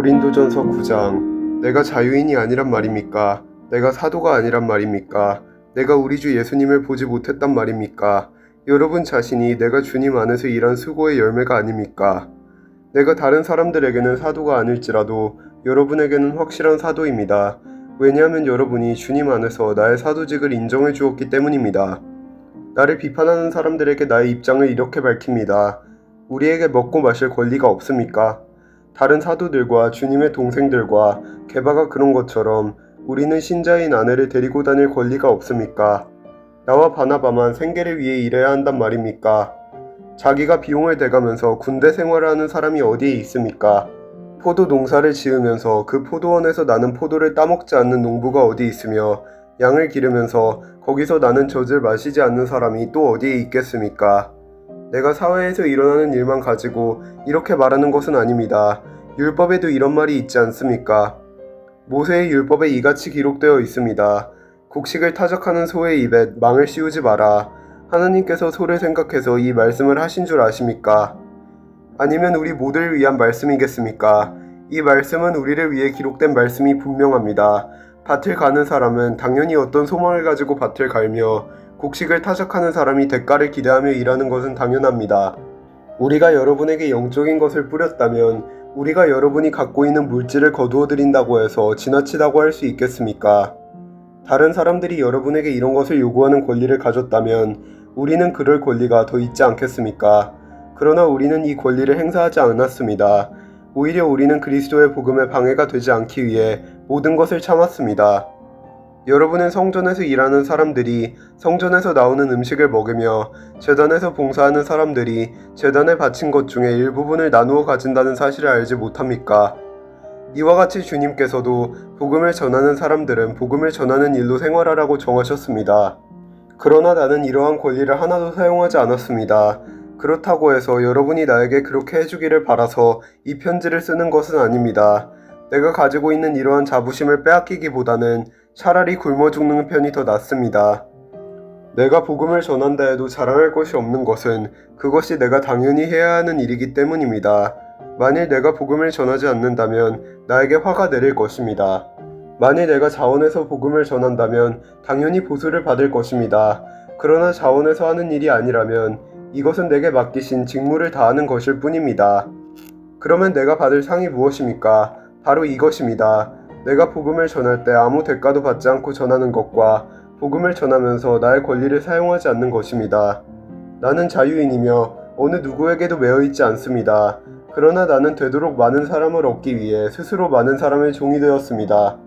고린도전서 9장 내가 자유인이 아니란 말입니까? 내가 사도가 아니란 말입니까? 내가 우리 주 예수님을 보지 못했단 말입니까? 여러분 자신이 내가 주님 안에서 일한 수고의 열매가 아닙니까? 내가 다른 사람들에게는 사도가 아닐지라도 여러분에게는 확실한 사도입니다. 왜냐하면 여러분이 주님 안에서 나의 사도직을 인정해 주었기 때문입니다. 나를 비판하는 사람들에게 나의 입장을 이렇게 밝힙니다. 우리에게 먹고 마실 권리가 없습니까? 다른 사도들과 주님의 동생들과 개바가 그런 것처럼 우리는 신자인 아내를 데리고 다닐 권리가 없습니까? 나와 바나바만 생계를 위해 일해야 한단 말입니까? 자기가 비용을 대가면서 군대 생활을 하는 사람이 어디에 있습니까? 포도 농사를 지으면서 그 포도원에서 나는 포도를 따먹지 않는 농부가 어디 있으며 양을 기르면서 거기서 나는 젖을 마시지 않는 사람이 또 어디에 있겠습니까? 내가 사회에서 일어나는 일만 가지고 이렇게 말하는 것은 아닙니다. 율법에도 이런 말이 있지 않습니까? 모세의 율법에 이같이 기록되어 있습니다. 곡식을 타작하는 소의 입에 망을 씌우지 마라. 하나님께서 소를 생각해서 이 말씀을 하신 줄 아십니까? 아니면 우리 모두를 위한 말씀이겠습니까? 이 말씀은 우리를 위해 기록된 말씀이 분명합니다. 밭을 가는 사람은 당연히 어떤 소망을 가지고 밭을 갈며 곡식을 타작하는 사람이 대가를 기대하며 일하는 것은 당연합니다. 우리가 여러분에게 영적인 것을 뿌렸다면 우리가 여러분이 갖고 있는 물질을 거두어 드린다고 해서 지나치다고 할 수 있겠습니까? 다른 사람들이 여러분에게 이런 것을 요구하는 권리를 가졌다면 우리는 그럴 권리가 더 있지 않겠습니까? 그러나 우리는 이 권리를 행사하지 않았습니다. 오히려 우리는 그리스도의 복음에 방해가 되지 않기 위해 모든 것을 참았습니다. 여러분은 성전에서 일하는 사람들이 성전에서 나오는 음식을 먹으며 재단에서 봉사하는 사람들이 재단에 바친 것 중에 일부분을 나누어 가진다는 사실을 알지 못합니까? 이와 같이 주님께서도 복음을 전하는 사람들은 복음을 전하는 일로 생활하라고 정하셨습니다. 그러나 나는 이러한 권리를 하나도 사용하지 않았습니다. 그렇다고 해서 여러분이 나에게 그렇게 해주기를 바라서 이 편지를 쓰는 것은 아닙니다. 내가 가지고 있는 이러한 자부심을 빼앗기기보다는 차라리 굶어 죽는 편이 더 낫습니다. 내가 복음을 전한다 해도 자랑할 것이 없는 것은 그것이 내가 당연히 해야 하는 일이기 때문입니다. 만일 내가 복음을 전하지 않는다면 나에게 화가 내릴 것입니다. 만일 내가 자원해서 복음을 전한다면 당연히 보수를 받을 것입니다. 그러나 자원해서 하는 일이 아니라면 이것은 내게 맡기신 직무를 다하는 것일 뿐입니다. 그러면 내가 받을 상이 무엇입니까? 바로 이것입니다. 내가 복음을 전할 때 아무 대가도 받지 않고 전하는 것과 복음을 전하면서 나의 권리를 사용하지 않는 것입니다. 나는 자유인이며 어느 누구에게도 매여 있지 않습니다. 그러나 나는 되도록 많은 사람을 얻기 위해 스스로 많은 사람의 종이 되었습니다.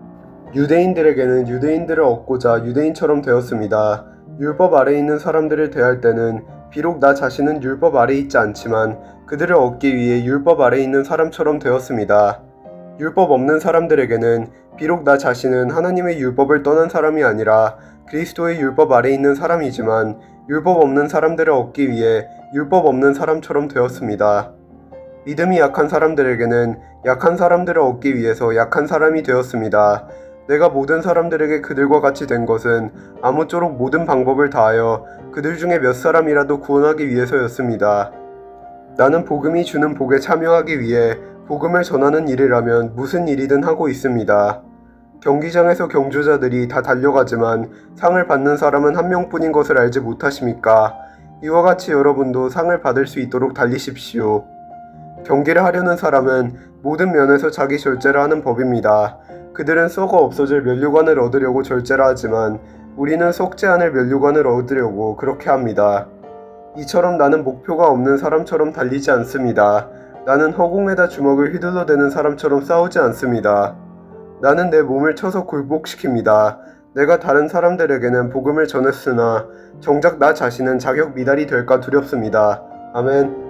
유대인들에게는 유대인들을 얻고자 유대인처럼 되었습니다. 율법 아래 있는 사람들을 대할 때는 비록 나 자신은 율법 아래 있지 않지만 그들을 얻기 위해 율법 아래 있는 사람처럼 되었습니다. 율법 없는 사람들에게는 비록 나 자신은 하나님의 율법을 떠난 사람이 아니라 그리스도의 율법 아래 있는 사람이지만 율법 없는 사람들을 얻기 위해 율법 없는 사람처럼 되었습니다. 믿음이 약한 사람들에게는 약한 사람들을 얻기 위해서 약한 사람이 되었습니다. 내가 모든 사람들에게 그들과 같이 된 것은 아무쪼록 모든 방법을 다하여 그들 중에 몇 사람이라도 구원하기 위해서였습니다. 나는 복음이 주는 복에 참여하기 위해 복음을 전하는 일이라면 무슨 일이든 하고 있습니다. 경기장에서 경주자들이 다 달려가지만 상을 받는 사람은 한 명뿐인 것을 알지 못하십니까? 이와 같이 여러분도 상을 받을 수 있도록 달리십시오. 경기를 하려는 사람은 모든 면에서 자기 절제를 하는 법입니다. 그들은 썩어 없어질 면류관을 얻으려고 절제를 하지만 우리는 썩지 않을 면류관을 얻으려고 그렇게 합니다. 이처럼 나는 목표가 없는 사람처럼 달리지 않습니다. 나는 허공에다 주먹을 휘둘러 대는 사람처럼 싸우지 않습니다. 나는 내 몸을 쳐서 굴복시킵니다. 내가 다른 사람들에게는 복음을 전했으나 정작 나 자신은 자격 미달이 될까 두렵습니다. 아멘.